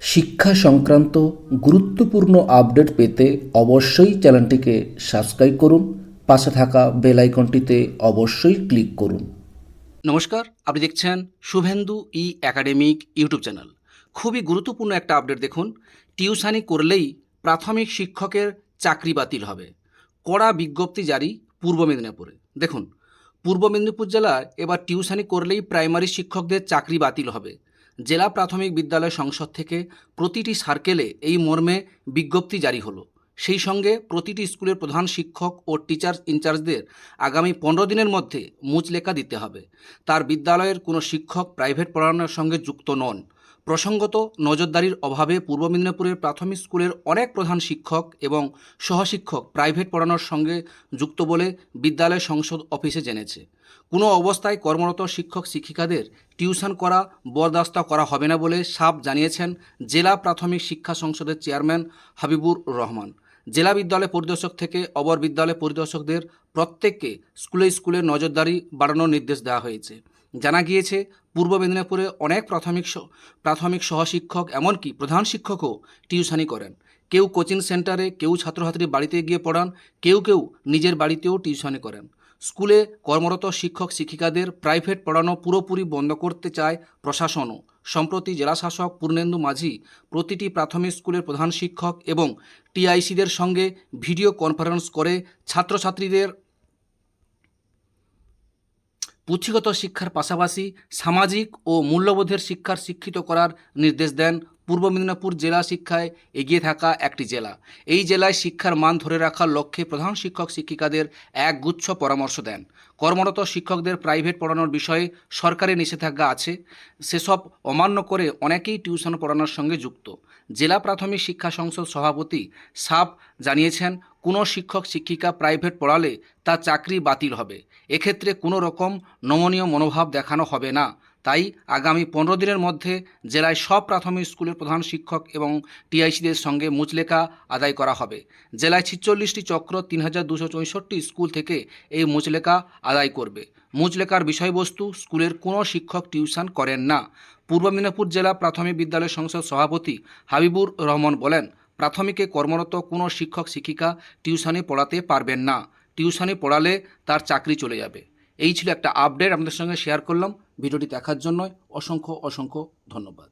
শিক্ষা সংক্রান্ত গুরুত্বপূর্ণ আপডেট পেতে অবশ্যই চ্যানেলটিকে সাবস্ক্রাইব করুন, পাশে থাকা বেল আইকনটিতে অবশ্যই ক্লিক করুন। নমস্কার, আপনি দেখছেন Shuvendu E academic YouTube channel. খুবই গুরুত্বপূর্ণ একটা আপডেট দেখুন, টিউশানি করলেই প্রাথমিক শিক্ষকের চাকরি বাতিল হবে। কড়া বিজ্ঞপ্তি জারি পূর্ব মেদিনীপুরে। দেখুন, পূর্ব মেদিনীপুর জেলায় এবার টিউশানি করলেই প্রাইমারি শিক্ষকদের চাকরি বাতিল হবে। জেলা প্রাথমিক বিদ্যালয় সংসদ থেকে প্রতিটি সার্কেলে এই মর্মে বিজ্ঞপ্তি জারি হলো। সেই সঙ্গে প্রতিটি স্কুলের প্রধান শিক্ষক ও টিচার ইনচার্জদের আগামী পনেরো দিনের মধ্যে মুচলেখা দিতে হবে। তার বিদ্যালয়ের কোনো শিক্ষক প্রাইভেট পড়ানোর সঙ্গে যুক্ত নন। প্রসঙ্গত নজরদারির অভাবে পূর্ব মেদিনীপুরের প্রাথমিক স্কুলের অনেক প্রধান শিক্ষক এবং সহশিক্ষক প্রাইভেট পড়ানোর সঙ্গে যুক্ত বলে বিদ্যালয় সংসদ অফিসে জেনেছে। কোনো অবস্থায় কর্মরত শিক্ষক শিক্ষিকাদের টিউশন করা, বরদাস্ত করা হবে না বলে সাপ জানিয়েছেন জেলা প্রাথমিক শিক্ষা সংসদের চেয়ারম্যান হাবিবুর রহমান। জেলা বিদ্যালয় পরিদর্শক থেকে অবর বিদ্যালয় পরিদর্শকদের প্রত্যেককে স্কুলে স্কুলে নজরদারি বাড়ানোর নির্দেশ দেওয়া হয়েছে। জানা গিয়েছে, পূর্ব মেদিনীপুরে অনেক প্রাথমিক প্রাথমিক সহশিক্ষক এমনকি প্রধান শিক্ষকও টিউশানি করেন। কেউ কোচিং সেন্টারে, কেউ ছাত্রছাত্রীর বাড়িতে গিয়ে পড়ান, কেউ কেউ নিজের বাড়িতেও টিউশানি করেন। স্কুলে কর্মরত শিক্ষক শিক্ষিকাদের প্রাইভেট পড়ানো পুরোপুরি বন্ধ করতে চায় প্রশাসনও। সম্প্রতি জেলাশাসক পূর্ণেন্দু মাঝি প্রতিটি প্রাথমিক স্কুলের প্রধান শিক্ষক এবং টিআইসিদের সঙ্গে ভিডিও কনফারেন্স করে ছাত্রছাত্রীদের পুঁথিগত শিক্ষার পাশাপাশি সামাজিক ও মূল্যবোধের শিক্ষার শিক্ষিত করার নির্দেশ দেন পূর্ব মেদিনীপুর জেলা শিক্ষায় এগিয়ে থাকা একটি জেলা। এই জেলায় শিক্ষার মান ধরে রাখার লক্ষ্যে প্রধান শিক্ষক শিক্ষিকাদের এক গুচ্ছ পরামর্শ দেন। কর্মরত শিক্ষকদের প্রাইভেট পড়ানোর বিষয়ে সরকারি নিষেধাজ্ঞা আছে। সেসব অমান্য করে অনেকেই টিউশন পড়ানোর সঙ্গে যুক্ত। জেলা প্রাথমিক শিক্ষা সংসদ সভাপতি সাপ জানিয়েছেন কোনো শিক্ষক, শিক্ষিকা প্রাইভেট পড়ালে তার চাকরি বাতিল হবে। এক্ষেত্রে কোনো রকম নমনীয় মনোভাব দেখানো হবে না। তাই আগামী পনেরো দিনের মধ্যে জেলায় সব প্রাথমিক স্কুলের প্রধান শিক্ষক এবং টিআইসিদের সঙ্গে মুচলেখা আদায় করা হবে। জেলায় ছিচল্লিশটি চক্র তিন হাজার দুশো চৌষট্টি স্কুল থেকে এই মুচলেখা আদায় করবে। মুচলেখার বিষয়বস্তু, স্কুলের কোনো শিক্ষক টিউশন করেন না। পূর্ব মেদিনীপুর জেলা প্রাথমিক বিদ্যালয় সংসদ সভাপতি হাবিবুর রহমান বলেন প্রাথমিকে কর্মরত কোনো শিক্ষক, শিক্ষিকা টিউশনে পড়াতে পারবেন না। টিউশনে পড়ালে তার চাকরি চলে যাবে। এই ছিল একটা আপডেট আপনাদের সঙ্গে শেয়ার করলাম। ভিডিওটি দেখার জন্য অসংখ্য অসংখ্য ধন্যবাদ।